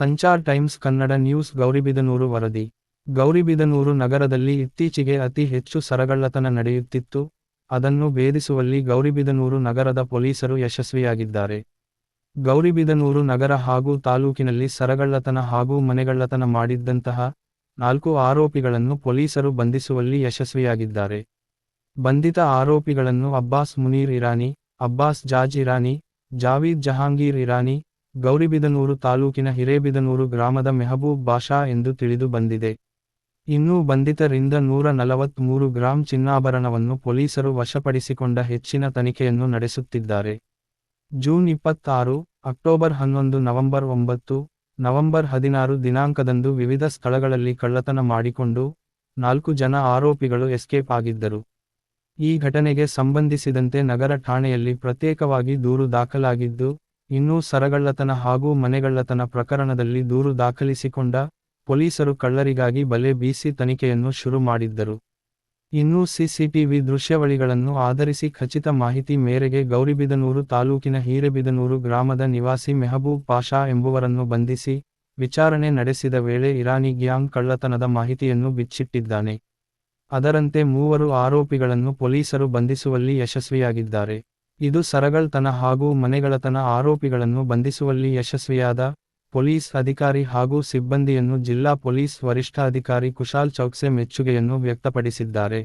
Sanchar times Kannada news Gauribidanur ವರದಿ. ಗೌರಿಬಿದನೂರು ನಗರದಲ್ಲಿ ಇತ್ತೀಚೆಗೆ ಅತಿ ಹೆಚ್ಚು ಸರಗಳ್ಳತನ ನಡೆಯುತ್ತಿತ್ತು. ಅದನ್ನು ಭೇದಿಸುವಲ್ಲಿ ಗೌರಿಬಿದನೂರು ನಗರದ ಪೊಲೀಸರು ಯಶಸ್ವಿಯಾಗಿದ್ದಾರೆ. ಗೌರಿಬಿದನೂರು ನಗರ ಹಾಗೂ ತಾಲೂಕಿನಲ್ಲಿ ಸರಗಳ್ಳತನ ಹಾಗೂ ಮನೆಗಳ್ಳತನ ಮಾಡಿದ್ದಂತಹ ನಾಲ್ಕು ಆರೋಪಿಗಳನ್ನು ಪೊಲೀಸರು ಬಂಧಿಸುವಲ್ಲಿ ಯಶಸ್ವಿಯಾಗಿದ್ದಾರೆ. ಬಂಧಿತ ಆರೋಪಿಗಳನ್ನು ಅಬ್ಬಾಸ್ ಮುನೀರ್ ಇರಾನಿ, ಅಬ್ಬಾಸ್ ಜಾಜ್ ಇರಾನಿ, ಜಾವೀದ್ ಜಹಾಂಗೀರ್ ಇರಾನಿ ಗೌರಿಬಿದನೂರು ತಾಲೂಕಿನ ಹಿರೇಬಿದನೂರು ಗ್ರಾಮದ ಮೆಹಬೂಬ್ ಬಾಷಾ ಎಂದು ತಿಳಿದು ಬಂದಿದೆ. ಇನ್ನೂ ಬಂಧಿತರಿಂದ ನೂರ ನಲವತ್ಮೂರು ಗ್ರಾಂ ಚಿನ್ನಾಭರಣವನ್ನು ಪೊಲೀಸರು ವಶಪಡಿಸಿಕೊಂಡ ಹೆಚ್ಚಿನ ತನಿಖೆಯನ್ನು ನಡೆಸುತ್ತಿದ್ದಾರೆ. ಜೂನ್ ಇಪ್ಪತ್ತಾರು, ಅಕ್ಟೋಬರ್ ಹನ್ನೊಂದು, ನವೆಂಬರ್ ಒಂಬತ್ತು, ನವೆಂಬರ್ ಹದಿನಾರು ದಿನಾಂಕದಂದು ವಿವಿಧ ಸ್ಥಳಗಳಲ್ಲಿ ಕಳ್ಳತನ ಮಾಡಿಕೊಂಡು ನಾಲ್ಕು ಜನ ಆರೋಪಿಗಳು ಎಸ್ಕೇಪ್ ಆಗಿದ್ದರು. ಈ ಘಟನೆಗೆ ಸಂಬಂಧಿಸಿದಂತೆ ನಗರ ಠಾಣೆಯಲ್ಲಿ ಪ್ರತ್ಯೇಕವಾಗಿ ದೂರು ದಾಖಲಾಗಿದ್ದು ಇನ್ನೂ ಸರಗಳ್ಳತನ ಹಾಗೂ ಮನೆಗಳ್ಳತನ ಪ್ರಕರಣದಲ್ಲಿ ದೂರು ದಾಖಲಿಸಿಕೊಂಡ ಪೊಲೀಸರು ಕಳ್ಳರಿಗಾಗಿ ಬಲೆ ಬೀಸಿ ತನಿಖೆಯನ್ನು ಶುರು ಮಾಡಿದ್ದರು. ಇನ್ನೂ ಸಿಸಿಟಿವಿ ದೃಶ್ಯಾವಳಿಗಳನ್ನು ಆಧರಿಸಿ ಖಚಿತ ಮಾಹಿತಿ ಮೇರೆಗೆ ಗೌರಿಬಿದನೂರು ತಾಲೂಕಿನ ಹೀರೆಬಿದನೂರು ಗ್ರಾಮದ ನಿವಾಸಿ ಮೆಹಬೂಬ್ ಪಾಷಾ ಎಂಬುವರನ್ನು ಬಂಧಿಸಿ ವಿಚಾರಣೆ ನಡೆಸಿದ ವೇಳೆ ಇರಾನಿ ಗ್ಯಾಂಗ್ ಕಳ್ಳತನದ ಮಾಹಿತಿಯನ್ನು ಬಿಚ್ಚಿಟ್ಟಿದ್ದಾನೆ. ಅದರಂತೆ ಮೂವರು ಆರೋಪಿಗಳನ್ನು ಪೊಲೀಸರು ಬಂಧಿಸುವಲ್ಲಿ ಯಶಸ್ವಿಯಾಗಿದ್ದಾರೆ. ಇದು ಸರಗಳ್ತನ ಹಾಗೂ ಮನೆಗಳತನ ಆರೋಪಿಗಳನ್ನು ಬಂಧಿಸುವಲ್ಲಿ ಯಶಸ್ವಿಯಾದ ಪೊಲೀಸ್ ಅಧಿಕಾರಿ ಹಾಗೂ ಸಿಬ್ಬಂದಿಯನ್ನು ಜಿಲ್ಲಾ ಪೊಲೀಸ್ ವರಿಷ್ಠಾಧಿಕಾರಿ ಕುಶಾಲ್ ಚೌಕ್ಸೆ ಮೆಚ್ಚುಗೆಯನ್ನು ವ್ಯಕ್ತಪಡಿಸಿದ್ದಾರೆ.